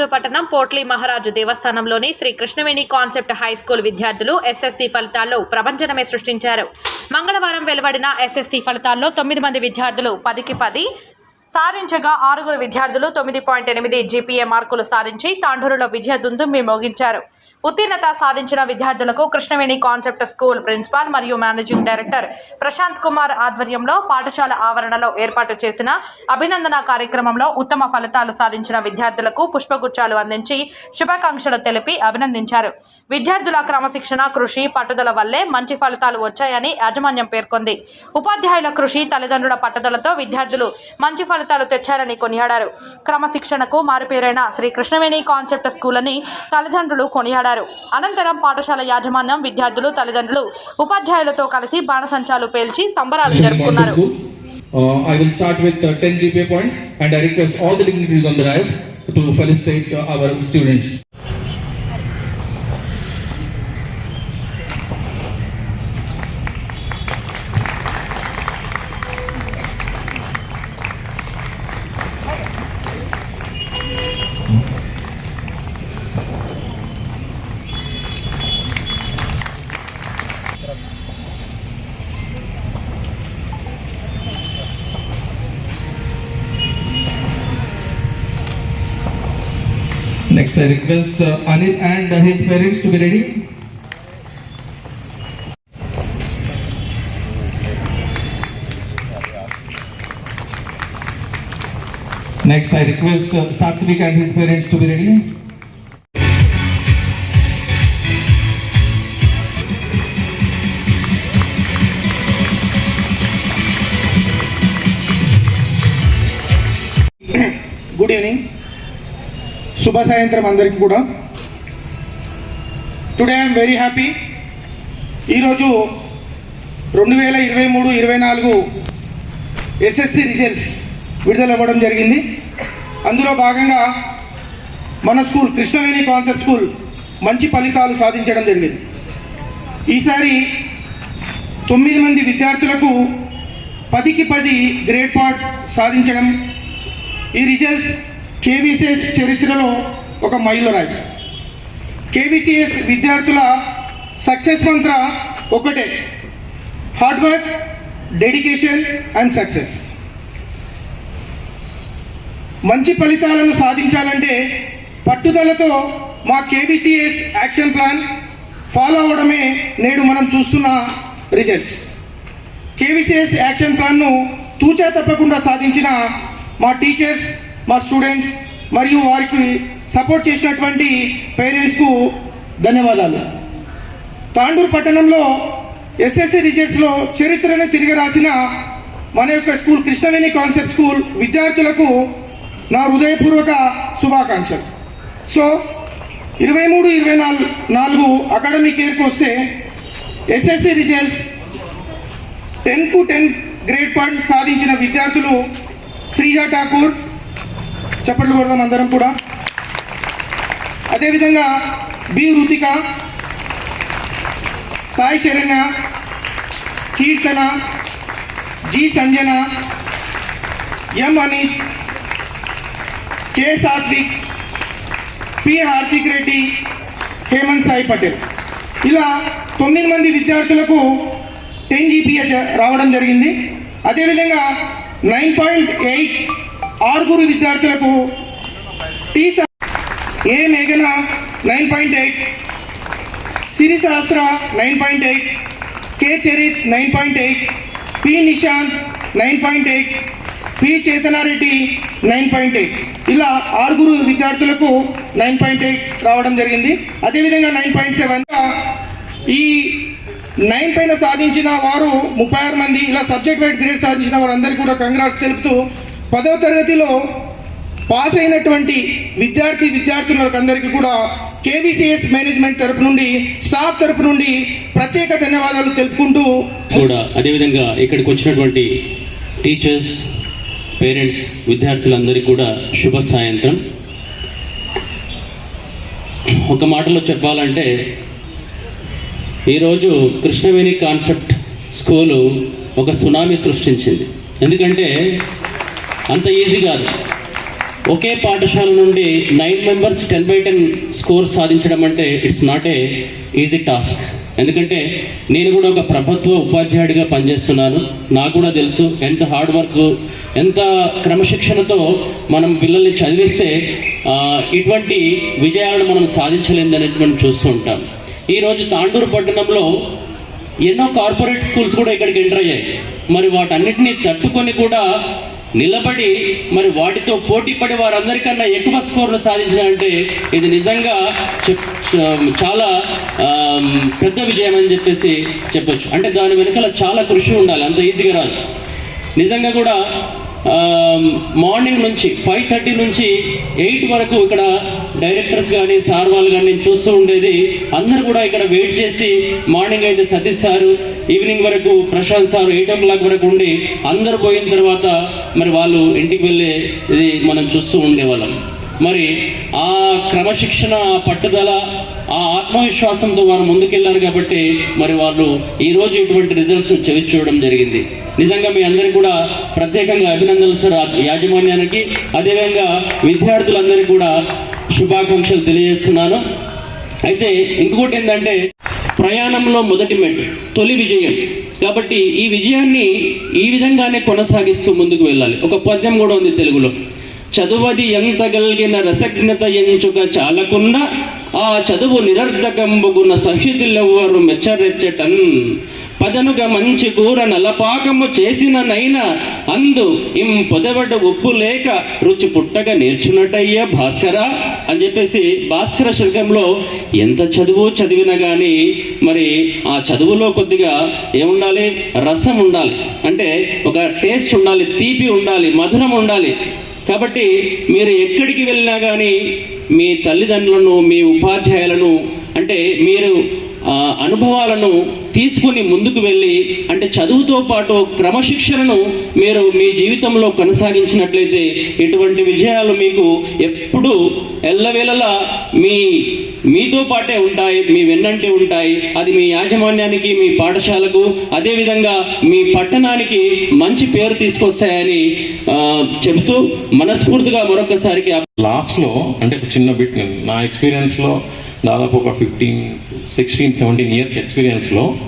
తాండూరు పట్టణం పోట్లీ మహారాజు దేవస్థానంలోని Sri Krishnaveni concept high school విద్యార్థులు ఎస్ఎస్సి ఫలితాల్లో ప్రభంజనమే సృష్టించారు. మంగళవారం వెలువడిన ఎస్ఎస్సి ఫలితాల్లో తొమ్మిది మంది విద్యార్థులు పదికి పది సాధించగా ఆరుగురు విద్యార్థులు తొమ్మిది పాయింట్ ఎనిమిది జీపీఏ మార్కులు సాధించి తాండూరులో విజయ దుందుంబి మోగించారు. ఉత్తీర్ణత సాధించిన విద్యార్థులకు కృష్ణవేణి కాన్సెప్ట్ స్కూల్ ప్రిన్సిపాల్ మరియు మేనేజింగ్ డైరెక్టర్ ప్రశాంత్ కుమార్ ఆధ్వర్యంలో పాఠశాల ఆవరణలో ఏర్పాటు చేసిన అభినందన కార్యక్రమంలో ఉత్తమ ఫలితాలు సాధించిన విద్యార్థులకు పుష్పగుచ్చాలు అందించి శుభాకాంక్షలు తెలిపి అభినందించారు. విద్యార్థుల క్రమశిక్షణ కృషి పట్టుదల వల్లే మంచి ఫలితాలు వచ్చాయని యాజమాన్యం పేర్కొంది. ఉపాధ్యాయుల కృషి తల్లిదండ్రుల పట్టుదలతో విద్యార్థులు మంచి ఫలితాలు తెచ్చారని కొనియాడారు. క్రమశిక్షణకు మారుపేరైన శ్రీ కృష్ణవేణి కాన్సెప్ట్ స్కూల్ అని తల్లిదండ్రులు కొనియాడారు. అనంతరం పాఠశాల యాజమాన్యం విద్యార్థులు తల్లిదండ్రులు ఉపాధ్యాయులతో కలిసి బాణసంచాలు పేల్చి సంబరాలు జరుపుకున్నారు Uh, I will start with uh, 10 GPA points and I request all the dignitaries on the dais to felicitate uh, our students. I request uh, Anit and uh, his parents to be ready. Next, I request uh, Satvik and his parents to be ready. Good evening. శుభ సాయంత్రం అందరికీ కూడా. Today I'm very happy ఈరోజు రెండు వేల ఇరవై మూడు ఇరవై నాలుగు ఎస్ఎస్సి రిజల్ట్స్ విడుదల అవ్వడం జరిగింది. అందులో భాగంగా మన స్కూల్ కృష్ణవేణి కాన్సెప్ట్ స్కూల్ మంచి ఫలితాలు సాధించడం జరిగింది. ఈసారి తొమ్మిది మంది విద్యార్థులకు పదికి పది గ్రేడ్ పార్ట్ సాధించడం. ఈ రిజల్ట్స్ కేవీసీఎస్ చరిత్రలో ఒక మైలురాయి. కేవీసీఎస్ విద్యార్థుల సక్సెస్ మంత్ర ఒకటే. Hard work dedication and success. మంచి ఫలితాలను సాధించాలంటే పట్టుదలతో మా కేబీసీఎస్ యాక్షన్ ప్లాన్ ఫాలో అవడమే నేడు మనం చూస్తున్న రిజల్ట్స్. కేవీసీఎస్ యాక్షన్ ప్లాన్ను తూచా తప్పకుండా సాధించిన మా టీచర్స్ మా స్టూడెంట్స్ మరియు వారికి సపోర్ట్ చేసినటువంటి పేరెంట్స్కు ధన్యవాదాలు. తాండూరు పట్టణంలో ఎస్ఎస్సి రిజల్ట్స్లో చరిత్రను తిరిగి రాసిన మన యొక్క స్కూల్ కృష్ణవేణి కాన్సెప్ట్ స్కూల్ విద్యార్థులకు నా హృదయపూర్వక శుభాకాంక్షలు. సో ఇరవై మూడు ఇరవై నాలుగు నాలుగు అకాడమిక్ ఇయర్కి వస్తే ఎస్ఎస్సి రిజల్ట్స్ టెన్కు టెన్ గ్రేడ్ పాయింట్ సాధించిన విద్యార్థులు శ్రీజ ఠాకూర్ చప్పట్లు కొడదాం అందరం కూడా. అదేవిధంగా B Ruthika Sai Saranya Keerthana G Sanjana M Anith K Sathvik P Hardik Reddy Hemanth Sai Patel. ఇలా తొమ్మిది మంది విద్యార్థులకు టెన్ జీపీఏ రావడం జరిగింది. అదేవిధంగా నైన్ పాయింట్ ఎయిట్ ఆరుగురు విద్యార్థులకు టీసా ఏ మేఘన nine point eight Siri Sahasra nine point eight K Charith nine point eight P Nishanth nine point eight P Chetana Reddy nine point eight. ఇలా ఆరుగురు విద్యార్థులకు nine point eight రావడం జరిగింది. అదేవిధంగా nine point seven. ఈ nine పైన సాధించిన వారు ముప్పై ఆరు మంది ఇలా సబ్జెక్ట్ వైడ్ గ్రేడ్ సాధించిన వారందరికీ కూడా కంగ్రాట్స్ తెలుపుతూ పదవ తరగతిలో పాస్ అయినటువంటి విద్యార్థి విద్యార్థులందరికీ కూడా కేవీసీఎస్ మేనేజ్మెంట్ తరపు నుండి స్టాఫ్ తరపు నుండి ప్రత్యేక ధన్యవాదాలు తెలుపుకుంటూ కూడా అదేవిధంగా ఇక్కడికి వచ్చినటువంటి టీచర్స్ పేరెంట్స్ విద్యార్థులందరికీ కూడా శుభ సాయంత్రం. ఒక మాటలో చెప్పాలంటే ఈరోజు కృష్ణవేణి కాన్సెప్ట్ స్కూలు ఒక సునామీ సృష్టించింది. ఎందుకంటే అంత ఈజీ కాదు. ఒకే పాఠశాల నుండి nine members ten by ten score సాధించడం అంటే it's not a easy task ఎందుకంటే నేను కూడా ఒక ప్రభుత్వ ఉపాధ్యాయుడిగా పనిచేస్తున్నాను. నాకు కూడా తెలుసు ఎంత హార్డ్ వర్క్ ఎంత క్రమశిక్షణతో మనం పిల్లల్ని చదివిస్తే ఇటువంటి విజయాలను మనం సాధించలేదని మనం చూస్తూ ఉంటాం. ఈరోజు తాండూరు పట్టణంలో ఎన్నో కార్పొరేట్ స్కూల్స్ కూడా ఇక్కడికి ఎంటర్ అయ్యాయి. మరి వాటన్నిటిని తట్టుకొని కూడా నిలబడి మరి వాటితో పోటీ పడి వారందరికన్నా ఎక్కువ స్కోర్లు సాధించాలంటే ఇది నిజంగా చెప్ చాలా పెద్ద విజయం అని చెప్పేసి చెప్పొచ్చు. అంటే దాని వెనకాల చాలా కృషి ఉండాలి. అంత ఈజీగా రాదు. నిజంగా కూడా మార్నింగ్ నుంచి ఫైవ్ థర్టీ నుంచి ఎయిట్ వరకు ఇక్కడ డైరెక్టర్స్ కానీ సార్ వాళ్ళు కానీ నేను చూస్తూ ఉండేది. అందరు కూడా ఇక్కడ వెయిట్ చేసి మార్నింగ్ అయితే సతీష్ సారు ఈవినింగ్ వరకు Prashanth sir eight o'clock వరకు ఉండి అందరు పోయిన తర్వాత మరి వాళ్ళు ఇంటికి వెళ్ళే ఇది మనం చూస్తూ ఉండేవాళ్ళం. మరి ఆ క్రమశిక్షణ ఆ పట్టుదల ఆ ఆత్మవిశ్వాసంతో వారు ముందుకెళ్ళారు కాబట్టి మరి వాళ్ళు ఈరోజు ఇటువంటి రిజల్ట్స్ చవి చూడడం జరిగింది. నిజంగా మీ అందరికీ కూడా ప్రత్యేకంగా అభినందనలు సార్ యాజమాన్యానికి. అదేవిధంగా విద్యార్థులందరికీ కూడా శుభాకాంక్షలు తెలియజేస్తున్నాను. అయితే ఇంకొకటి ఏంటంటే ప్రయాణంలో మొదటి మెట్ తొలి విజయం. కాబట్టి ఈ విజయాన్ని ఈ విధంగానే కొనసాగిస్తూ ముందుకు వెళ్ళాలి. ఒక పద్యం కూడా ఉంది తెలుగులో. చదువది ఎంత గలిగిన రసజ్ఞత ఎంచుక చాలకుండా ఆ చదువు నిరర్ధకంబుగున సహ్యుతులెవ్వరు మెచ్చరెచ్చటన్. పదనుగా మంచి కూర నలపాకము చేసిన నైన అందు ఇం పొదవడ ఉప్పు లేక రుచి పుట్టగా నేర్చున్నట్టయ్యే భాస్కర. అని చెప్పేసి భాస్కర శతకంలో ఎంత చదువు చదివినా కానీ మరి ఆ చదువులో కొద్దిగా ఏముండాలి? రసం ఉండాలి. అంటే ఒక టేస్ట్ ఉండాలి తీపి ఉండాలి మధురం ఉండాలి. కాబట్టి మీరు ఎక్కడికి వెళ్ళినా కానీ మీ తల్లిదండ్రులను మీ ఉపాధ్యాయులను అంటే మీరు అనుభవాలను తీసుకుని ముందుకు వెళ్ళి అంటే చదువుతో పాటు క్రమశిక్షణను మీరు మీ జీవితంలో కొనసాగించినట్లయితే ఇటువంటి విజయాలు మీకు ఎప్పుడూ ఎల్లవేళలా మీ మీతో పాటే ఉంటాయి మీ వెన్నంటే ఉంటాయి. అది మీ యాజమాన్యానికి మీ పాఠశాలకు అదేవిధంగా మీ పట్టణానికి మంచి పేరు తీసుకొస్తాయని చెబుతూ మనస్ఫూర్తిగా మరొకసారికి లాస్ట్లో అంటే చిన్న బిట్ నా ఎక్స్పీరియన్స్లో దాదాపు ఒక ఫిఫ్టీన్ సిక్స్టీన్ సెవెంటీన్ ఇయర్స్ ఎక్స్పీరియన్స్లో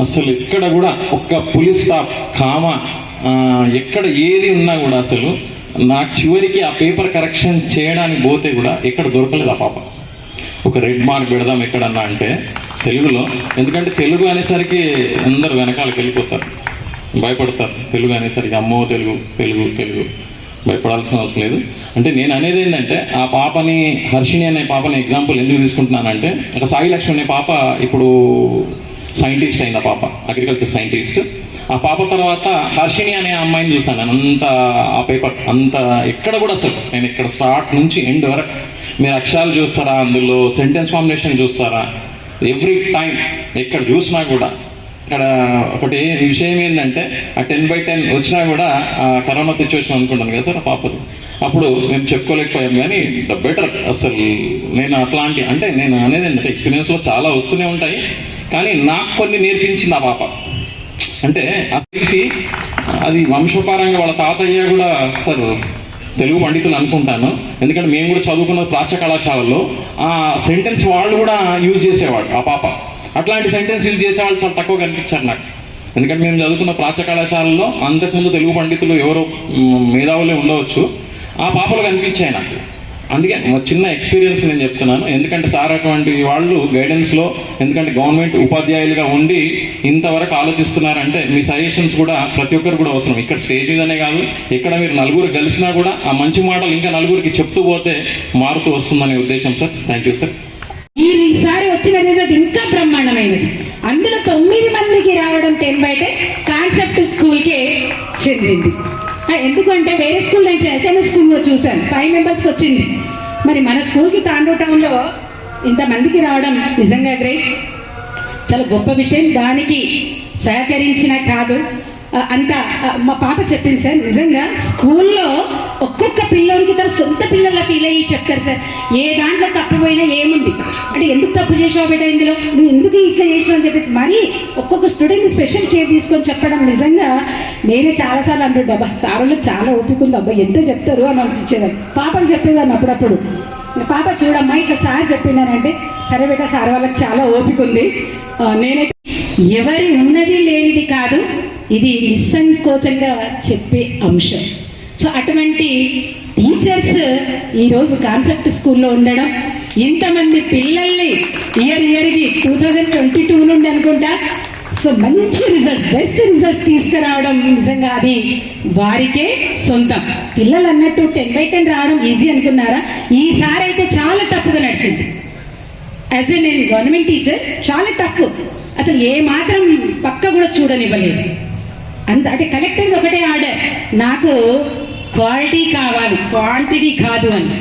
అసలు ఎక్కడ కూడా ఒక్క పులిస్ స్టాప్ కామ ఎక్కడ ఏది ఉన్నా కూడా అసలు నాకు చివరికి ఆ పేపర్ కరెక్షన్ చేయడానికి పోతే కూడా ఎక్కడ దొరకలేదు ఆ పాప. ఒక రెడ్ మార్క్ పెడదాం ఎక్కడన్నా అంటే తెలుగులో. ఎందుకంటే తెలుగు అనేసరికి అందరు వెనకాలకి వెళ్ళిపోతారు. భయపడతారు. తెలుగు అనేసరికి అమ్మో తెలుగు తెలుగు తెలుగు. భయపడాల్సిన అవసరం లేదు. అంటే నేను అనేది ఏంటంటే ఆ పాపని హర్షిణి అనే పాపని ఎగ్జాంపుల్ ఎందుకు తీసుకుంటున్నానంటే ఒక సాయి లక్ష్మి అనే పాప ఇప్పుడు సైంటిస్ట్ అయింది ఆ పాప అగ్రికల్చర్ సైంటిస్ట్ ఆ పాప తర్వాత హర్షిణి అనే అమ్మాయిని చూసాను నేను అంత ఆ పేపర్ అంత ఎక్కడ కూడా అసలు నేను ఇక్కడ స్టార్ట్ నుంచి ఎండ్ వరకు మీరు అక్షరాలు చూస్తారా అందులో సెంటెన్స్ ఫార్ములేషన్ చూస్తారా? ఎవ్రీ టైం ఎక్కడ చూసినా కూడా ఇక్కడ ఒకటి విషయం ఏంటంటే ఆ టెన్ బై టెన్ వచ్చినా కూడా ఆ కరోనా సిచ్యువేషన్ అనుకుంటాను కదా సార్ ఆ పాపది అప్పుడు మేము చెప్పుకోలేకపోయాం కానీ ద బెటర్ అసలు నేను అట్లాంటి అంటే నేను అనేది ఏంటంటే ఎక్స్పీరియన్స్లో చాలా వస్తూనే ఉంటాయి. కానీ నాకు కొన్ని నేర్పించింది ఆ పాప. అంటే అసలు తెలిసి అది వంశపారంగా వాళ్ళ తాతయ్య కూడా సార్ తెలుగు పండితులు అనుకుంటాను. ఎందుకంటే మేము కూడా చదువుకున్న ప్రాచ్య కళాశాలలో ఆ సెంటెన్స్ వాళ్ళు కూడా యూజ్ చేసేవాడు ఆ పాప. అట్లాంటి సెంటెన్సీలు చేసేవాళ్ళు చాలా తక్కువ కనిపించారు నాకు. ఎందుకంటే మేము చదువుకున్న ప్రాచ్య కళాశాలలో అంతకుముందు తెలుగు పండితులు ఎవరో మేధావులే ఉండవచ్చు. ఆ పాపలు కనిపించాయి నాకు. అందుకే చిన్న ఎక్స్పీరియన్స్ నేను చెప్తున్నాను. ఎందుకంటే సార్ అటువంటి వాళ్ళు గైడెన్స్లో ఎందుకంటే గవర్నమెంట్ ఉపాధ్యాయులుగా ఉండి ఇంతవరకు ఆలోచిస్తున్నారంటే మీ సజెషన్స్ కూడా ప్రతి ఒక్కరు కూడా అవసరం. ఇక్కడ స్టేజ్ మీదనే కాదు ఇక్కడ మీరు నలుగురు కలిసినా కూడా ఆ మంచి మాటలు ఇంకా నలుగురికి చెప్తూ పోతే మారుతూ వస్తుందనే ఉద్దేశం సార్ థ్యాంక్ యూ సార్ వచ్చిన రిజల్ట్ ఇంకా బ్రహ్మాండమైనది. అందులో తొమ్మిది మందికి రావడం టెన్ బై టెన్ కాన్సెప్ట్ స్కూల్కే చెందింది. ఎందుకంటే వేరే స్కూల్ నేను చైతన్య స్కూల్లో చూశాను. ఫైవ్ మెంబర్స్కి వచ్చింది. మరి మన స్కూల్కి తాండూ టౌన్లో ఇంతమందికి రావడం నిజంగా గ్రేట్ చాలా గొప్ప విషయం. దానికి సహకరించిన కాదు. అంత మా పాప చెప్పింది సార్ నిజంగా స్కూల్లో ఒక్కొక్క పిల్లోనికి తన సొంత పిల్లల ఫీల్ అయ్యి చెప్తారు సార్. ఏ దాంట్లో తప్పిపోయినా ఏముంది? అంటే ఎందుకు తప్పు చేసావు బిడ్డ ఇందులో? నువ్వు ఎందుకు ఇట్లా చేసావు అని చెప్పేసి మరి ఒక్కొక్క స్టూడెంట్ స్పెషల్ కేర్ తీసుకొని చెప్పడం నిజంగా నేనే చాలాసార్లు అంటుండే అబ్బా సార్లు చాలా ఓపిక ఉంది అబ్బా ఎంత చెప్తారు? అని అనిపించేదాన్ని పాపలు చెప్పేదాన్ని అప్పుడప్పుడు. పాప చూడమ్మా ఇట్లా సార్ చెప్పిండానంటే సరే బేట సార్ వాళ్ళకి చాలా ఓపిక ఉంది. నేనైతే ఎవరి ఉన్నది లేనిది కాదు ఇది నిస్సంకోచంగా చెప్పే అంశం. సో అటువంటి టీచర్స్ ఈరోజు కాన్సెప్ట్ స్కూల్లో ఉండడం ఇంతమంది పిల్లల్ని ఇయర్ ఇయర్కి టూ థౌజండ్ ట్వంటీ టూ నుండి అనుకుంటా సో మంచి రిజల్ట్స్ బెస్ట్ రిజల్ట్స్ తీసుకురావడం నిజంగా అది వారికే సొంతం. పిల్లలు అన్నట్టు టెన్ బై టెన్ రావడం ఈజీ అనుకున్నారా? ఈసారి అయితే చాలా టఫ్గా నడిచింది. యాజ్ ఏ నేను గవర్నమెంట్ టీచర్ చాలా టఫ్ అసలు ఏ మాత్రం పక్క కూడా చూడనివ్వలేదు. అంత అంటే కలెక్టర్ ఒకటే ఆర్డర్ నాకు క్వాలిటీ కావాలి క్వాంటిటీ కాదు అని.